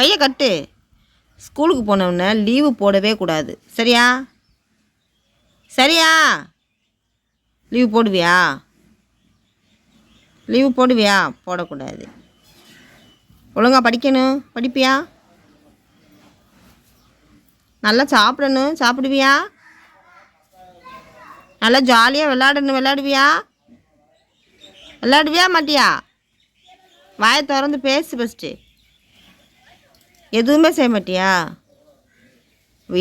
கையை கட்டு. ஸ்கூலுக்கு போனவுடனே லீவு போடவே கூடாது. சரியா? சரியா? லீவு போடுவியா? லீவு போடுவியா? போடக்கூடாது. ஒழுங்கா படிக்கணும். படிப்பியா? நல்லா சாப்பிடணும். சாப்பிடுவியா? நல்லா ஜாலியாக விளையாடணும். விளையாடுவியா? விளையாடுவியா மாட்டியா? வாயை திறந்து பேசு ஃபஸ்ட்டு எதுவுமே செய்ய மாட்டியா?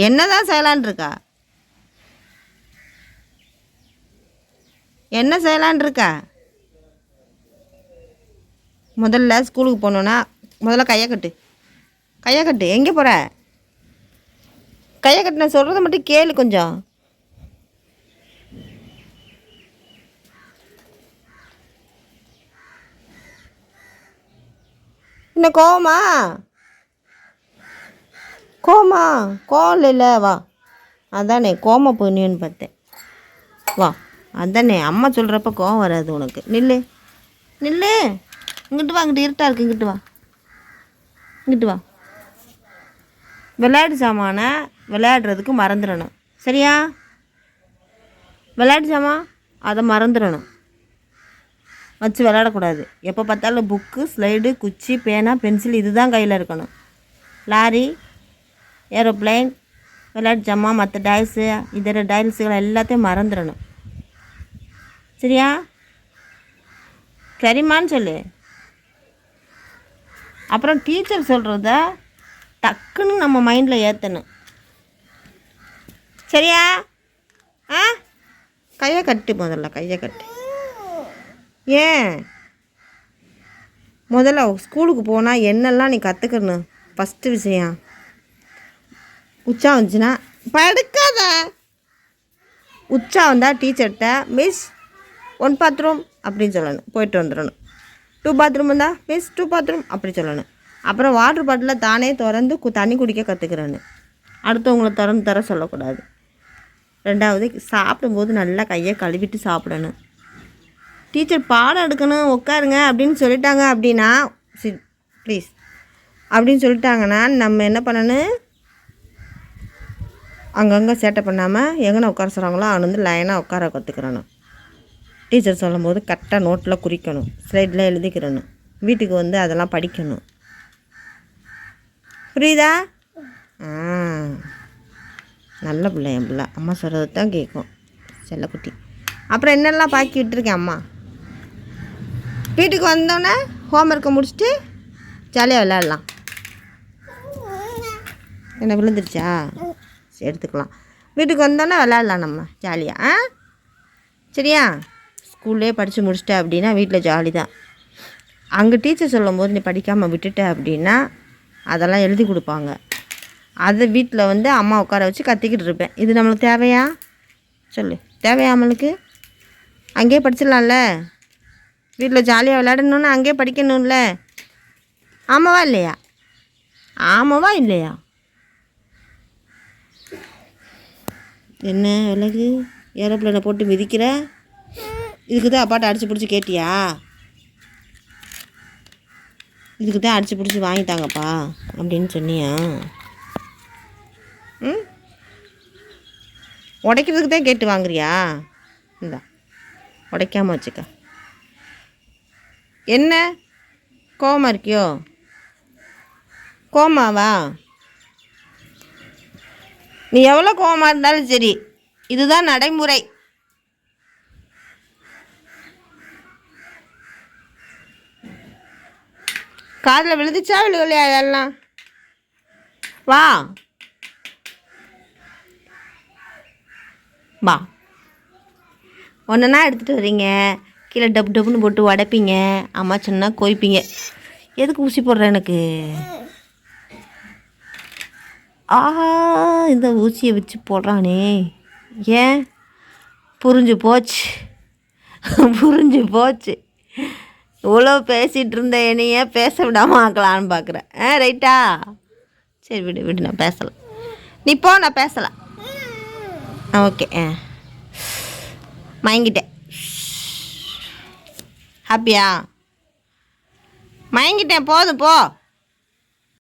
என்னதான் செய்யலான் இருக்கா? என்ன செய்யலான் இருக்கா? முதல்ல ஸ்கூலுக்கு போகணுன்னா முதல்ல கையை கட்டு. கையை கட்டு. எங்கே போகிற கையை கட்டு நான் சொல்கிறத மட்டும் கேளு கொஞ்சம். என்ன கோவமா? கோமா கோல் இல்லை வா. அதானே கோம பொண்ணுன்னு பார்த்தேன். வா. அதானே அம்மா சொல்கிறப்ப கோவம் வராது உனக்கு. நில்லு. நில்லு. இங்கிட்டு வா இங்கிட்டு இருட்டா இருக்கு. இங்கிட்டு வா. இங்கிட்டு வா. விளையாட்டு சாமானை விளையாடுறதுக்கு மறந்துடணும். சரியா? விளையாட்டு சாமான் அதை மறந்துடணும். வச்சு விளையாடக்கூடாது. எப்போ பார்த்தாலும் புக்கு ஸ்லைடு குச்சி பேனா பென்சில் இதுதான் கையில் இருக்கணும். லாரி ஏரோப்ளைன் விளையாட்டு ஜாமான் மற்ற டைல்ஸு இதர டைல்ஸுகள் எல்லாத்தையும் மறந்துடணும். சரியா? சரிம்மான்னு சொல்லு. அப்புறம் டீச்சர் சொல்கிறத டக்குன்னு நம்ம மைண்டில் ஏற்றணும் சரியா? ஆ? கையை கட்டு முதல்ல கையை கட்டு. ஏன்? முதல்ல ஸ்கூலுக்கு போனால் என்னெல்லாம் நீ கற்றுக்கணும் ஃபஸ்ட்டு விஷயம். உச்சா வந்துச்சுன்னா படுக்காத. உச்சா வந்தால் டீச்சர்கிட்ட மிஸ் ஒன் பாத்ரூம் அப்படின்னு சொல்லணும். போயிட்டு வந்துடணும். டூ பாத்ரூம் வந்தால் மிஸ் டூ பாத்ரூம் அப்படி சொல்லணும். அப்புறம் வாட்டர் பாட்டிலை தானே திறந்து கு தண்ணி குடிக்க கற்றுக்கிறேன்னு அடுத்தவங்களை திறந்து தர சொல்லக்கூடாது. ரெண்டாவது சாப்பிடும்போது நல்லா கையை கழுவிட்டு சாப்பிடணும். டீச்சர் பாடம் எடுக்கணும் உட்காருங்க அப்படின்னு சொல்லிட்டாங்க அப்படின்னா சி ப்ளீஸ் அப்படின்னு சொல்லிட்டாங்கன்னா நம்ம என்ன பண்ணணும்? அங்கங்கே சேட்டை பண்ணாமல் எங்கேன உட்கார சொல்கிறாங்களோ அவன் வந்து லைனாக உட்கார கற்றுக்கிறணும் டீச்சர் சொல்லும்போது கரெக்டாக நோட்டில் குறிக்கணும். ஸ்லைடில் எழுதிக்கிறணும். வீட்டுக்கு வந்து அதெல்லாம் படிக்கணும். புரியுதா? ஆ. நல்ல பிள்ளை என் பிள்ளை. அம்மா சொல்கிறது தான் கேட்கும். செல்லக்குட்டி. அப்புறம் என்னெல்லாம் பாக்கி விட்டுருக்கேன் அம்மா? வீட்டுக்கு வந்தோடனே ஹோம்ஒர்க்கை முடிச்சுட்டு ஜாலியாக விளையாடலாம். என்ன விழுந்துருச்சா? எடுத்துக்கலாம். வீட்டுக்கு வந்தோன்னே விளாட்லாம் நம்ம ஜாலியாக ஆ? சரியா? ஸ்கூல்லே படித்து முடிச்சிட்ட அப்படின்னா வீட்டில் ஜாலி தான் அங்கே டீச்சர் சொல்லும் போது நீ படிக்காமல் விட்டுட்ட அப்படின்னா அதெல்லாம் எழுதி கொடுப்பாங்க. அதை வீட்டில் வந்து அம்மா உட்கார வச்சு கத்திக்கிட்டு இருப்பேன். இது நம்மளுக்கு தேவையா? சொல்லு. தேவையா நம்மளுக்கு? அங்கேயே படிச்சிடலாம்ல? வீட்டில் ஜாலியாக விளையாடணுன்னு அங்கேயே படிக்கணும்ல? ஆமாவா இல்லையா? ஆமாவா இல்லையா? என்ன விலகு? ஏரோப்ளேனை போட்டு மிதிக்கிற? இதுக்கு தான் அப்பாட்ட அடிச்சு பிடிச்சி கேட்டியா? இதுக்கு தான் அடிச்சு பிடிச்சி வாங்கிட்டாங்கப்பா அப்படின்னு சொன்னியா? ம்? உடைக்கிறதுக்கு தான் கேட்டு வாங்குறியா? இந்தா உடைக்காமல் வச்சுக்க. என்ன? கோமா இருக்கியோ? கோமாவா நீ எவ்வளோ கோவமாக இருந்தாலும் சரி இதுதான் நடைமுறை. காதில் விழுந்துச்சா விழுகலையா அதெல்லாம் வா. வா. ஒன்றுனா எடுத்துகிட்டு வர்றீங்க. கீழே டப்பு டப்புன்னு போட்டு உடைப்பீங்க. அம்மா சொன்னால் கோய்ப்பீங்க எதுக்கு ஊசி போடுற எனக்கு? ஆஹா இந்த ஊசியை வச்சு போடுறானே. ஏன்? புரிஞ்சு போச்சு. புரிஞ்சு போச்சு. இவ்வளோ பேசிகிட்டு இருந்த என்னைய பேச விடாமல் ஆக்கலான்னு பார்க்குறேன் ஆ ரைட்டா? சரி விடு விடு நான் பேசலாம் நீ போ நான் பேசலாம் ஆ ஓகே ஆ. மயங்கிட்டேன். ஹாப்பியா? மயங்கிட்டேன் போதும் போ.